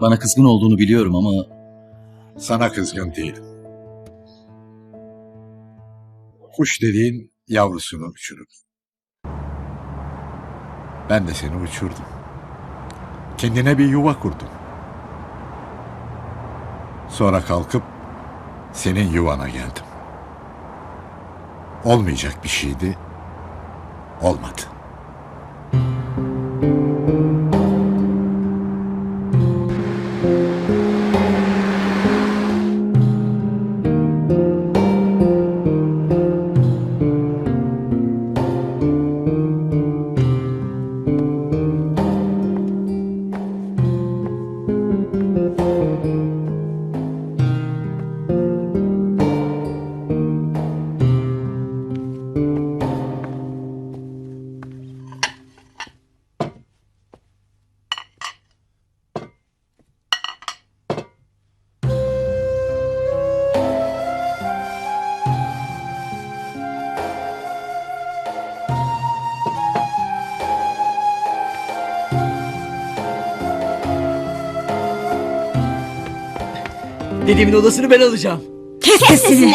Bana kızgın olduğunu biliyorum ama Sana kızgın değilim. Kuş dediğin yavrusunu uçurur. Ben de seni uçurdum. Kendine bir yuva kurdum. Sonra kalkıp senin yuvana geldim. Olmayacak bir şeydi. Olmadı. Dedemin odasını ben alacağım. Kes sesini.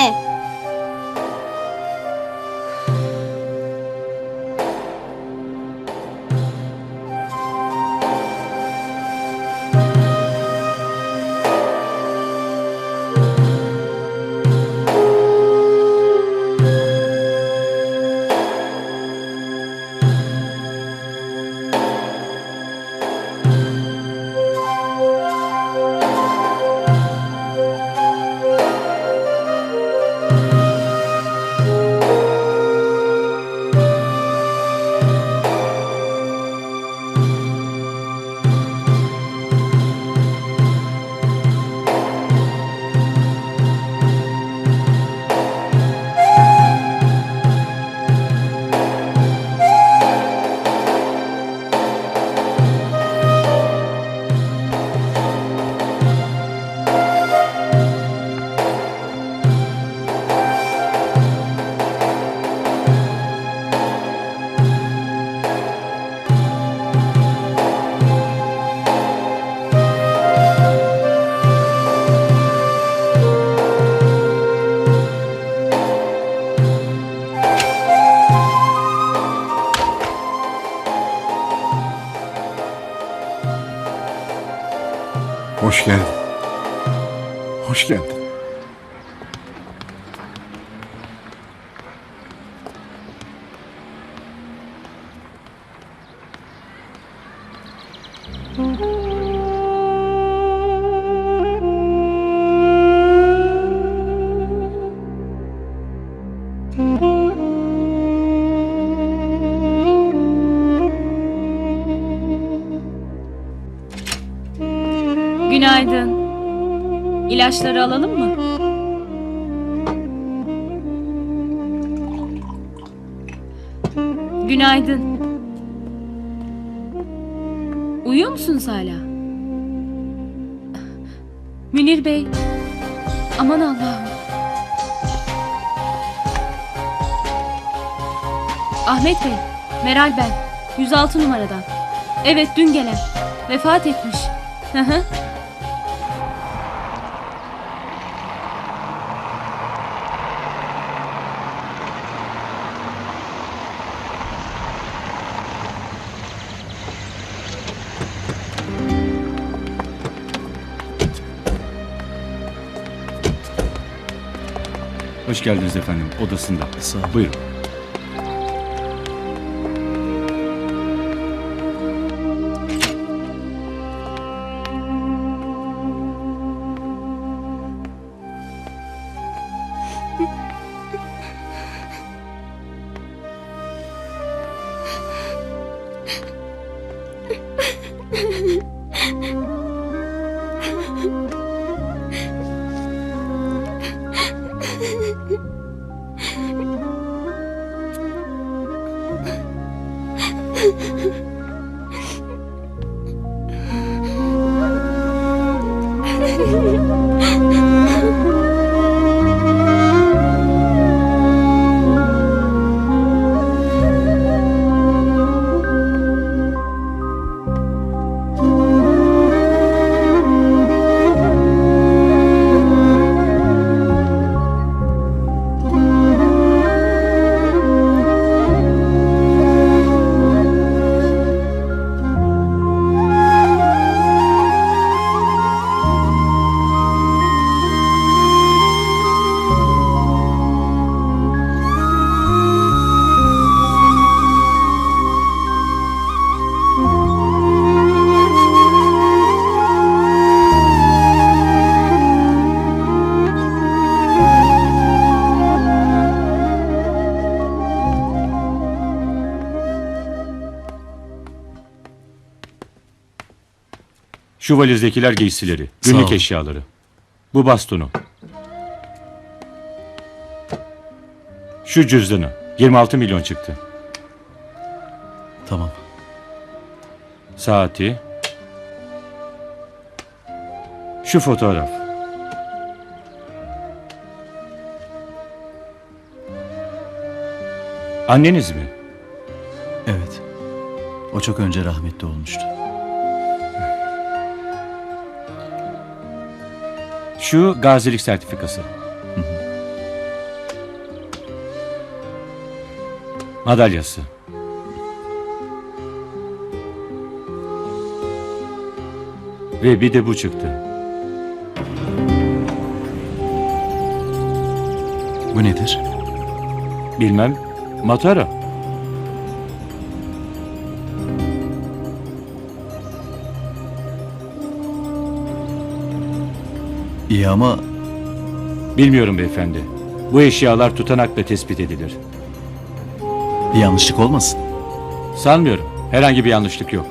Hoş geldin. Günaydın. İlaçları alalım mı? Günaydın. Uyuyor musunuz hala? Münir Bey. Aman Allah'ım. Ahmet Bey. Meral ben. 106 numaradan. Evet dün gelen. Vefat etmiş. Hı hı. Hoş geldiniz efendim odasında. Sağ ol. Buyurun. Şu valizdekiler giysileri, Sağ günlük ol. eşyaları. Bu bastonu. Şu cüzdanı. 26 milyon çıktı. Tamam. Saati. Şu fotoğraf. Anneniz mi? Evet. O çok önce rahmetli olmuştu. Şu gazilik sertifikası. Madalyası. Ve bir de bu çıktı. Bu nedir? Bilmem. Matara. İyi ama Bilmiyorum beyefendi. Bu eşyalar tutanakla tespit edilir. bir yanlışlık olmasın. Sanmıyorum. Herhangi bir yanlışlık yok.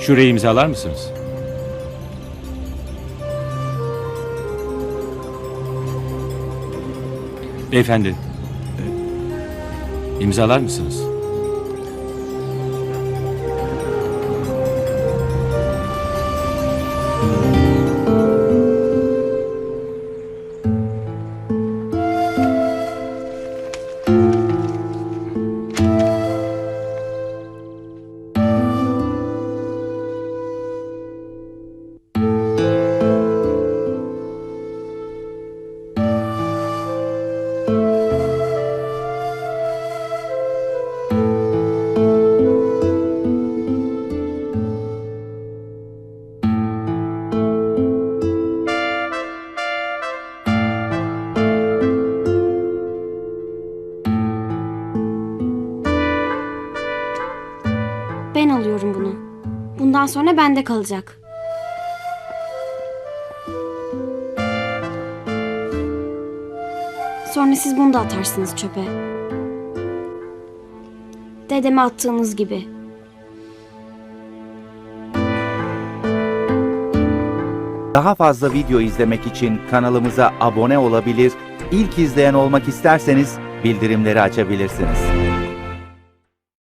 Şurayı imzalar mısınız? Beyefendi. İmzalar mısınız? Ben alıyorum bunu. Bundan sonra bende kalacak. Sonra siz bunu da atarsınız çöpe. Dedeme attığınız gibi. Daha fazla video izlemek için kanalımıza abone olabilir, ilk izleyen olmak isterseniz bildirimleri açabilirsiniz.